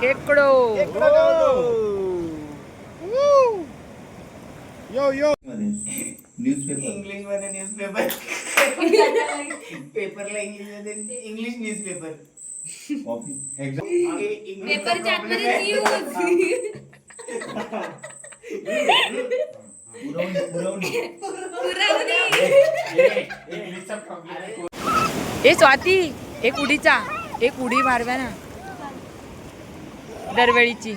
खेकडो. यो यो न्यूजपेपर इंग्लिशमध्ये न्यूजपेपर पेपरला इंग्लिशमध्ये इंग्लिश न्यूज पुरवणी ए स्वाती एक उडीचा एक उडी मारव्या ना. दरवेळीची.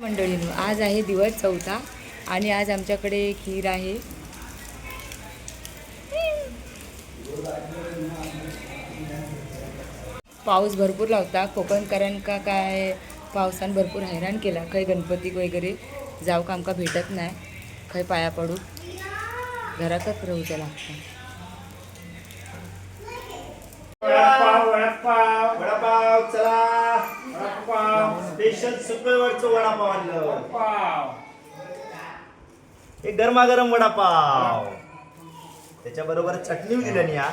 मंडळीनं आज आहे दिवस चौथा आणि आज आमच्याकडे खीर आहे. पाऊस भरपूर लावता. कोकणकरांका काय? पावसान भरपूर हैराण केला. काही गणपती वगैरे जाऊ का आमका भेटत नाही खंय पाया पडू. घरातच राहूचं लागतं स्पेशल शुक्रवारचं वडापाव आणलं. एक गरमागरम वडापाव. त्याच्या बरोबर चटणी दिली हा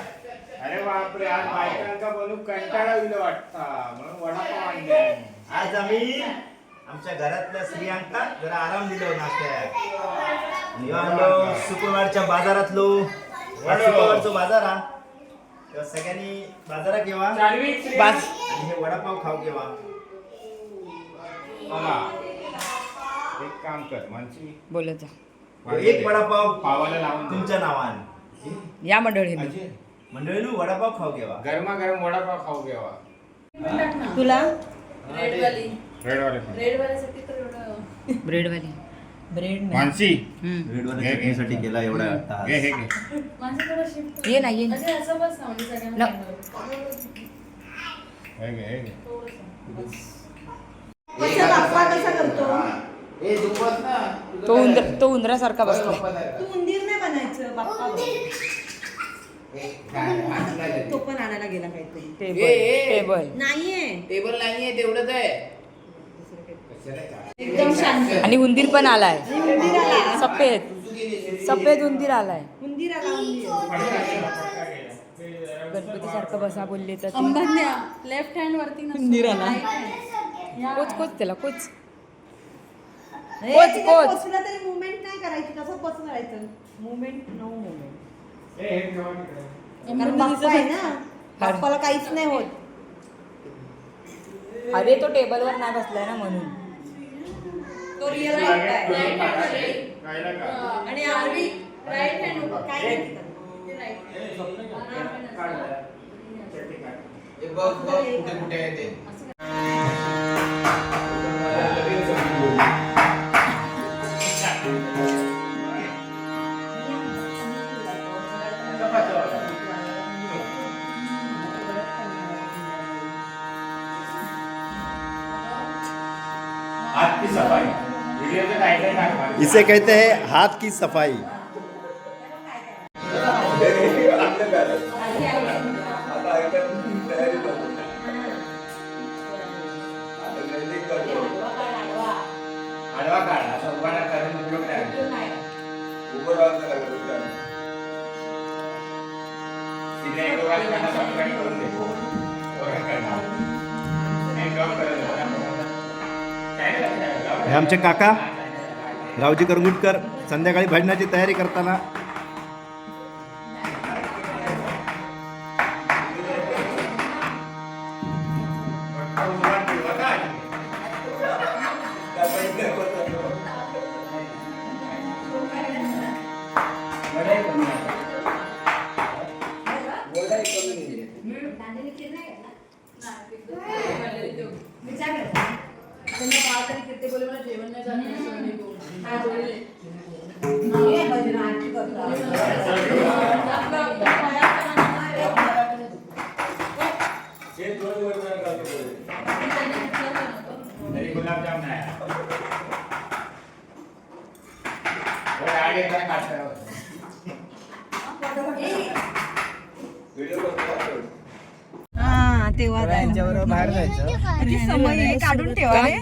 अरे बापरे आज बायकांका बोलून कंटाळा येईल वाटता. म्हणून वडापाव आणले. आज आम्ही आमच्या घरातल्या स्त्रियांका जरा आराम दिलो नाश्त्यात. आणलो शुक्रवारच्या बाजारातलो. शुक्रवारचो बाजार हा. तेव्हा सगळ्यांनी बाजारात येवा. श्री बास आणि हे वडापाव खाऊ घेवा मामा एक काम कर मानसी. बोलत जा. एक वडापाव पावाला लावून दे. तुमच्या नावान. या मंडळी अजय, मंडळीनु वडापाव खाऊ घेवा गरमागरम वडापाव खाऊ घ्यावा. तुला? रेडवाली. रेडवाले पण. रेडवाल्यासाठी तर एवढं ब्रेडवाली. ब्रेड नाही. मानसी. हम्म. रेडवर घे, घे. चटणीसाठी केला एवढा तास. घे हे घे. माझं थोडं शिफ्ट ये ना ये ना. असे असं बस ना म्हणजे सगळ्यांना न. हे घे हे घे. कसा बाप्पा कसा करतो? हे. दुखत ना तो उंदर तो उंदरासारखा बसलाय तू उंदीर नाही बनायचं बाप्पा बन. तो? पण आणायला गेला काहीतरी. टेबल ए, ए. टेबल. नाहीये. टेबल नाहीये तेवढंच आहे. एकदम शांत. आणि उंदीर पण आलाय. आणि उंदीर आला. सफेद. सफेद उंदीर आलाय. उंदीर आला उंदीर. गणपती सारखं बसा बोलले तर ती- लेफ्ट हँड वरती नसतो. उंदीर आला. Right hand. कोच कोच त्याला कोच. हे, तिथे पोच. पोचलं तरी मुवमेंट नाही करायची कसं पोच करायचं मुवमेंट नो मुवमेंट. कारण बाप्पा आहे ना बाप्पाला काहीच नाही होत. अरे तो टेबलवर नाही बसलाय ना म्हणून. तो रिअल? हा, आणि आरवी राईट हँड काय नाही तिथं. काढ जरा. चटणी काढ. हे बघ बघ कुठे कुठे आहे ते. इसे कहते हैं हाथ की सफ़ाई। आमचे काका रावजी करंगुटकर संध्याकाळी भजनाची तयारी करताना गुलाबजाम नाही. हा तेव्हा बाहेर जायचं समय आहे, काढून ठेवा रे.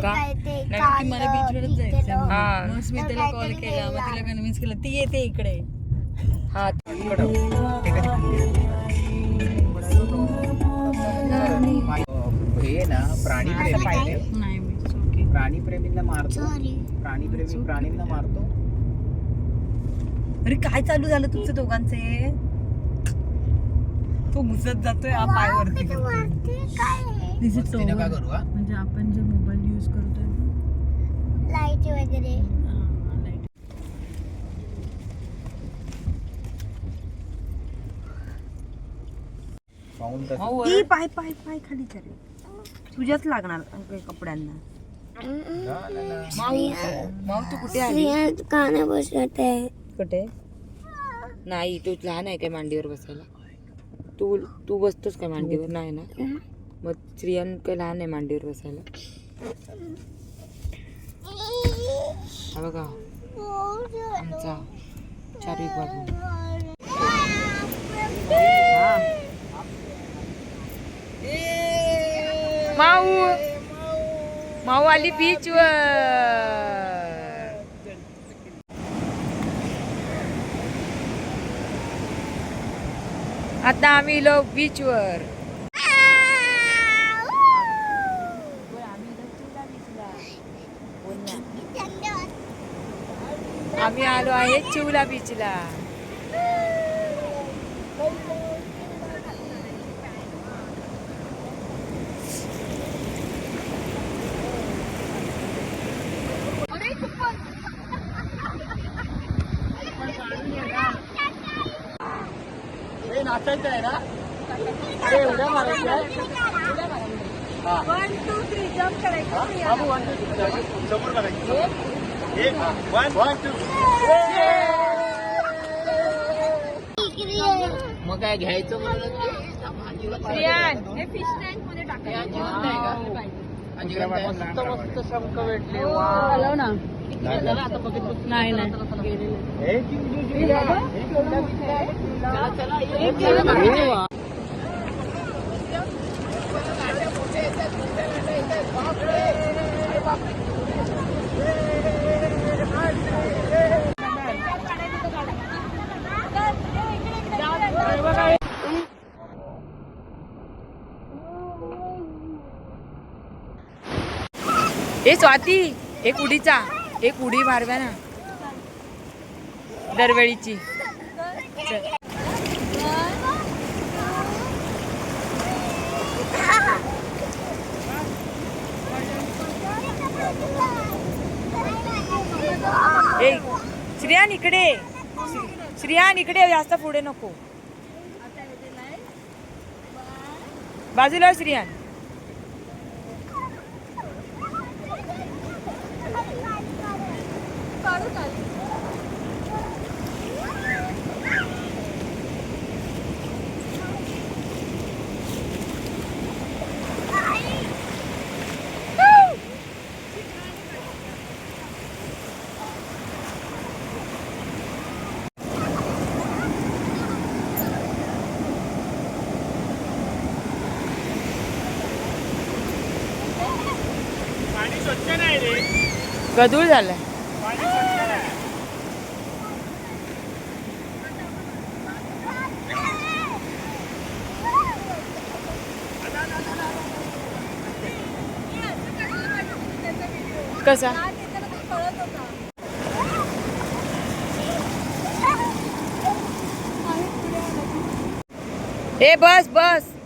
का? मला बीचवरच जायचं हा मग स्मिताला कॉल केला मग तिला कन्व्हिन्स केलं ती येते इकडे हा तिकडं. हे ना प्राणी प्रेमी आहे. नाही मी ओके प्राणी प्रेमींना मारतो. प्राणी प्रेमी प्राणींना मारतो. अरे काय चालू झालं तुमचं दोघांचे? तो घुसत जातोय हा पाय वरती करतोय. This is मस्ती नका over. करू हा? म्हणजे आपण जे मोबाईल यूज करतोय लाइट वगैरे. पाहून ती पाय पाय पाय खाली करे. तुझ्याच लागणार कपड्यांना. माऊ माऊ तू कुठे आली? काना बसत आहे कुठे? नाही तू लहान आहे काय मांडीवर बसायला? तू तू बसतोस काय मांडीवर? नाही ना? मग स्त्रियां काय लहान आहे मांडीवर बसायला. हा बघा. आमचा चारवी बाजू माऊ. माऊ आली बीचवर आता आम्ही लोक बीचवर आम्ही आलो आहे चिवला बीचला नाचायचं आहे ना? अरे उड्या मारायच्या वन टू थ्री जम्प करायचं बाबू वन टू समोर बघायचं एक. वन वन टू मग काय घ्यायचं हे फिश टँकमध्ये टाकायचं. मस्त मस्त शंख भेटले. हॅलो ना. नाही नाही. गेलेले. ए स्वाती एक उडीचा. एक उडी मारव्या ना. दरवेळीची. ए श्रियान इकडे श्रियान इकडे जास्त पुढे नको. बाजूला श्रियान. गदूळ झालाय. कसा? ए बस बस.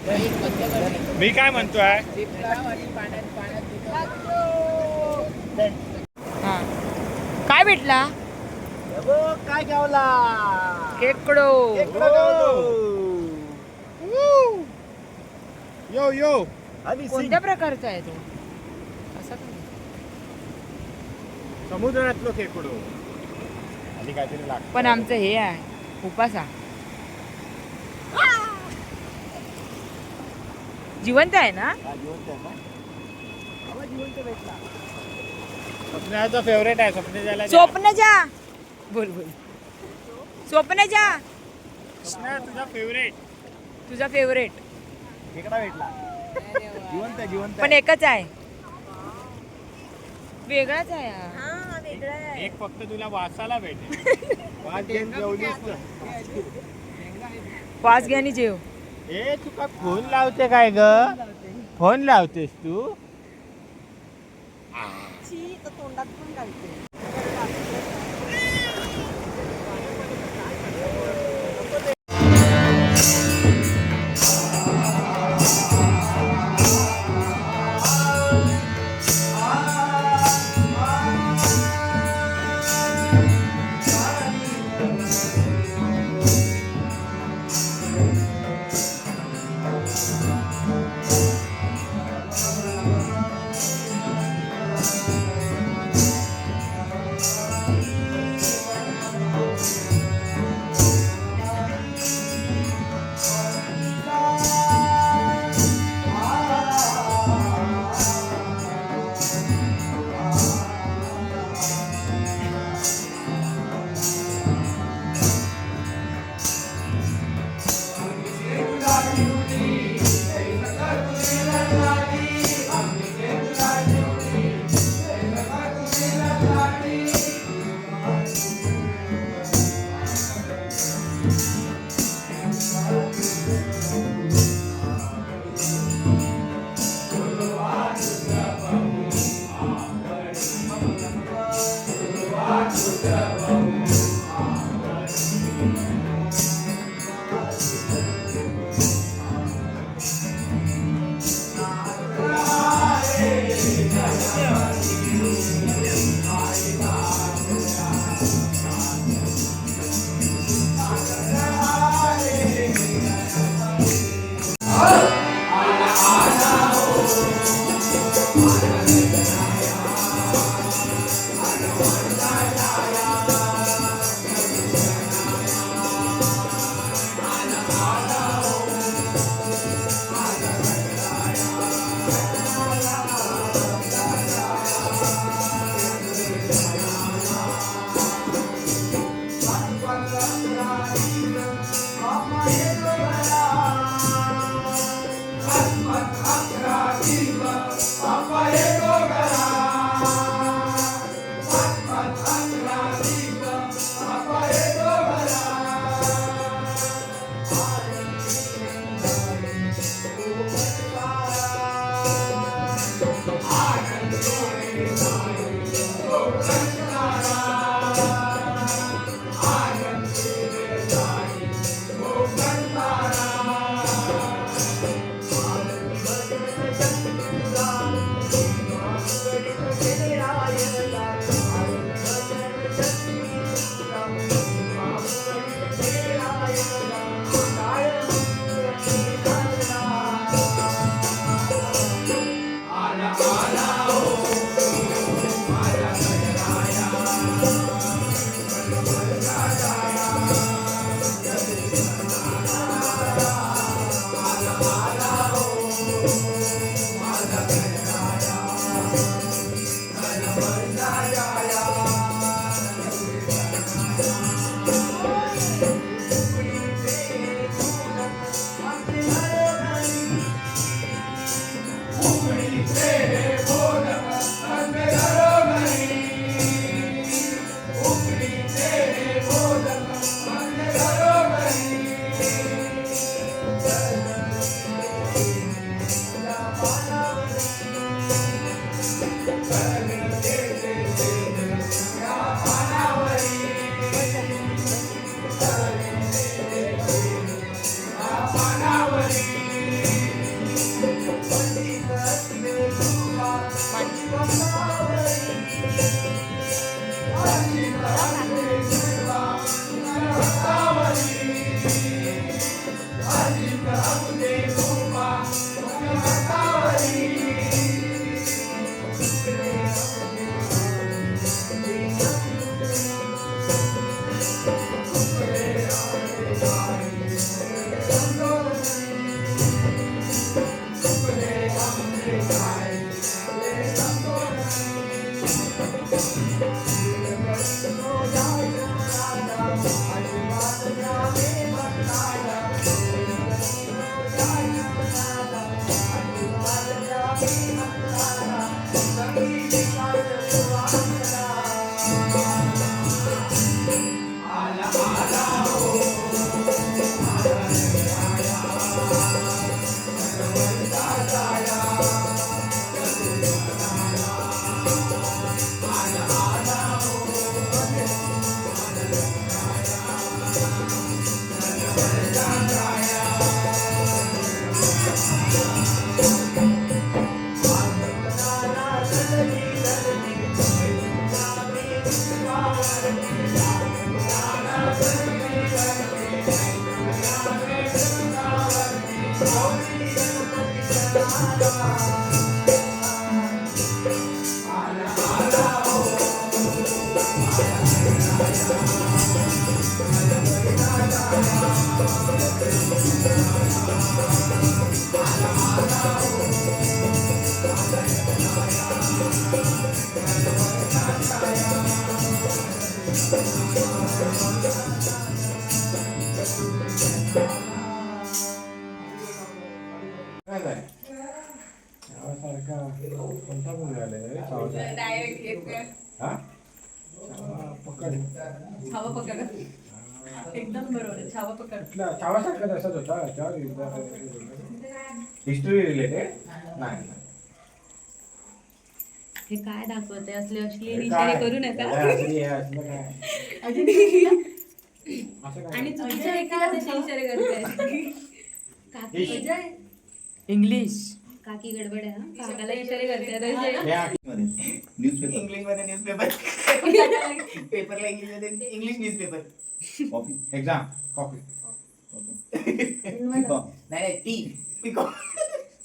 मी काय म्हणतोय? हा. काय भेटला? काय गावला खेकडो यो यो. कोणत्या प्रकारचा आहे तो? असा का? समुद्रातलो खेकडो आणि काहीतरी लागतं. पण आमचं हे आहे उपासा. जिवंत आहे ना? स्वप्नाचा फेवरेट आहे स्वप्नजा! बोल बोल. स्वप्नजा! स्वप्ना तुझा फेवरेट तुझा फेवरेट खेकडा भेटला. जिवंत जिवंत पण एकच आहे. वेगळाच आहे हा. हा वेगळा आहे. एक फक्त तुला वासाला भेटेल. वास घेऊन जेवलीस तर. वास घ्या आणि जेव. ए तुका फोन लावते काय ग? फोन लावतेस तू? ची तर तोंडात पण घालते. काय छावा पकड एकदम बरोबर छावा पकड कुठला छावासारखा तसाच होता त्यावर हिस्ट्री रिलेटेड नाही हे काय दाखवते असले अश्लील इशारे काय? करू नका आणि तुमच्या एका इशारे इंग्लिश काकी गडबड आहे हा. काकाला इशारे करताय अजय हे आहे. न्यूजपेपर न्यूजपेपर पेपरला इंग्लिशमध्ये English newspaper coffee exam coffee नाही नाही टी पिको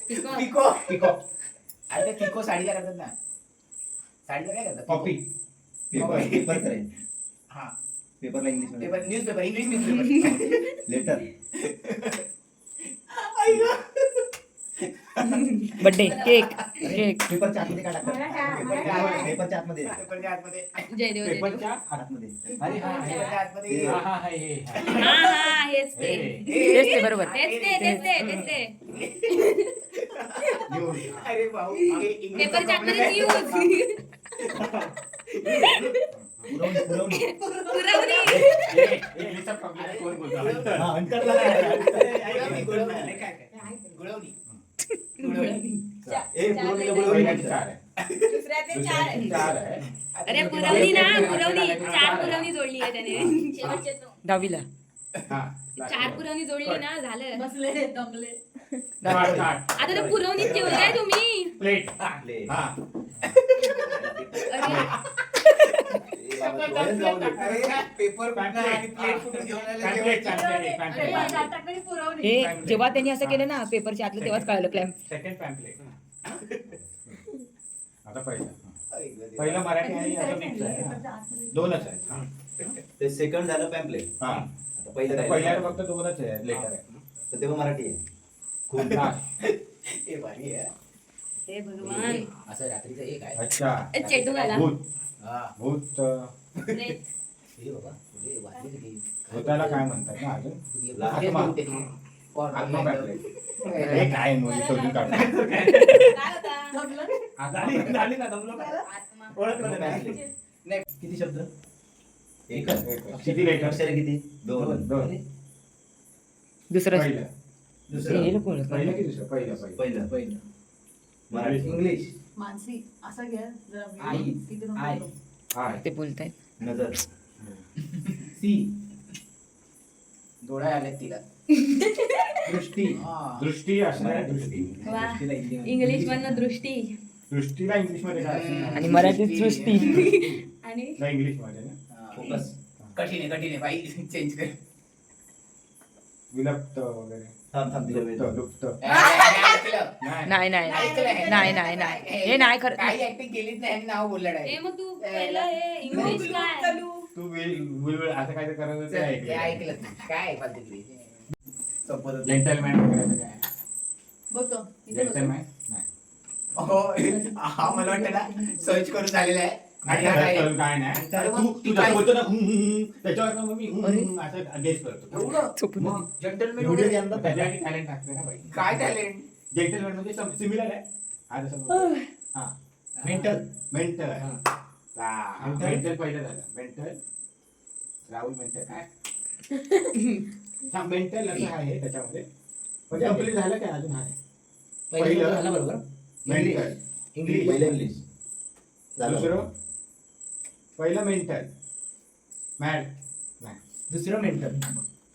पिकॉक. पिको पिको अरे ते पिको साडीला करतात ना. साडीला काय करतात? कॉफी पेपर पेपर करेल हा. पेपरला इंग्लिशमध्ये. Paper newspaper English newspaper letter birthday cake cake पेपरच्या आतमध्ये काय टाकतात पेपरच्या आतमध्ये पेपरच्या आतमध्ये जयदेव जयदेव पेपरच्या आतमध्ये अरे हा हे पेपरच्या आतमध्ये हा हा हे हे हा. हा हा हेच ते हे. तेच ते बरोबर तेच ते तेच ते तेच ते अरे भाऊ हे इंग्लिश पेपरच्या आतमध्ये यूज पुरवणी पुरवणी पुरवणी हे? हा गुळवणी ए पुरवणीला पुरवणी पहिल्याची म्हणतात. चार आहे दुसऱ्याचे चार दुसऱ्याची चार आहे अरे पुरवणी ना पुरवणी चार पुरवणी जोडली आहे त्याने. दहावीला. हा चार पुरवणी जोडली ना झालं. बसले दमले. आता तर पुरवणी जेवताय तुम्ही. प्लेट. हा. हे. जेव्हा त्यांनी असं केलं ना पेपरच्या आतलं तेव्हाच कळलं क्लॅम सेकंड पॅम्पलेट आता पहिलं. पहिलं मराठी आणि असं मिक्स आहे. दोनच आहेत हा. ते सेकंड झालं पॅम्पलेट हा. आता पहिलं काय पहिल्यावर फक्त दोनच आहे लेटर आहे तर तेव्हा मराठी आहे. खूप हा. भारी आहे. हे भगवान. असं रात्रीचं एक आहे. अच्छा. चेटू घाला भूत. हा. भूत. हे बाबा? भूताला काय म्हणतात ना अजून? हे काय मुली शोधून किती शब्द? एक एकच. किती अक्षर किती? दोन. दोन दुसरं. पहिलं. पहिलं की दुसरं पहिलं पहिलं पहिलं. पहिलं मराठी. इंग्लिश. मानसी असं घ्या. जरा आई. हा ते बोलतायत. नजर. सी. डोळे आले तिला. दृष्टी. दृष्टी असणार आहे, दृष्टी. वा. इंग्लिश मधनं दृष्टी. दृष्टीला इंग्लिशमध्ये काय? आणि मराठीत सृष्टी. आणि? नाही इंग्लिशमध्ये ना. फोकस. कठीण आहे कठीण आहे बाई. चेंज कर. विलप्त वगैरे. थांब थांब तिला वेळ. लुप्त. द्या. लुप्त ऐकलं? नाही. नाही ऐकलं. हे? नाही नाही नाही. हे नाही खरं. काही ऍक्टिंग केलीच नाही आणि नाव बोललं हे नाही मग तू पहिलं हे इंग्लिश काय? तू विल विल असं काय करायचं ते हे ऐकलं. ऐकलं. काय आहे फालतूगिरी? संपत जेंटलमॅन वगैरे काय बघतो. जेंटलमॅन नाही. हो हा मला वाटतं ना सर्च करून झालेला आहे. आणि हा काय? काय काय नाही. तू तू जसं बोलतो ना त्याच्यावर ना मग मी असं गेस करतो. एवढं? एवढे यंदा त्याच्यासाठी टॅलेंट ना बाई. काय टॅलेंट जेंटलमॅन म्हणजे सिमिलर आहे. हा जसं बोलतो. हा. मेंटल मेंटल हा. मेंटल मेंटल पहिलं झालं. मेंटल राहुल मेंटल काय? हा मेंटल असं आहे त्याच्यामध्ये. म्हणजे कंप्लीट झालं काय अजून? आहे पहिलं झालं बरोबर? मेंटल इंग्लिश पहिलं इंग्लिश झालं दुसरं? पहिलं मेंटल मॅड नाही दुसरं मेंटल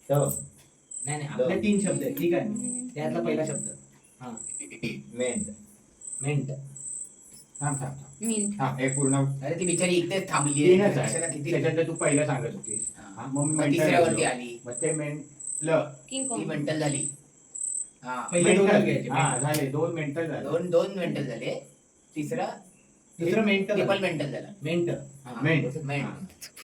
नाही नाही आपले तीन शब्द आहेत ठीक आहे. त्यातला पहिला शब्द. हा. मेंट मेंट थांब थांब थांब. मिनिट हा हे पूर्ण अरे ती बिचारी इकडेच थांबली तीनच आहे. किती? त्याच्यात तू पहिलं सांगत होतीस. हा, मग मी मग mental तिसऱ्यावरती बोललो. आली. मग ते मेंटल किंग ती मेंटल झाली. हा पहिले दोनच घ्यायचे हा झाले दोन मेंटल झाले. दोन दोन मेंटल झाले. तिसरा दुसरं मेंटल ट्रिपल मेंटल झाला. मेंट हा,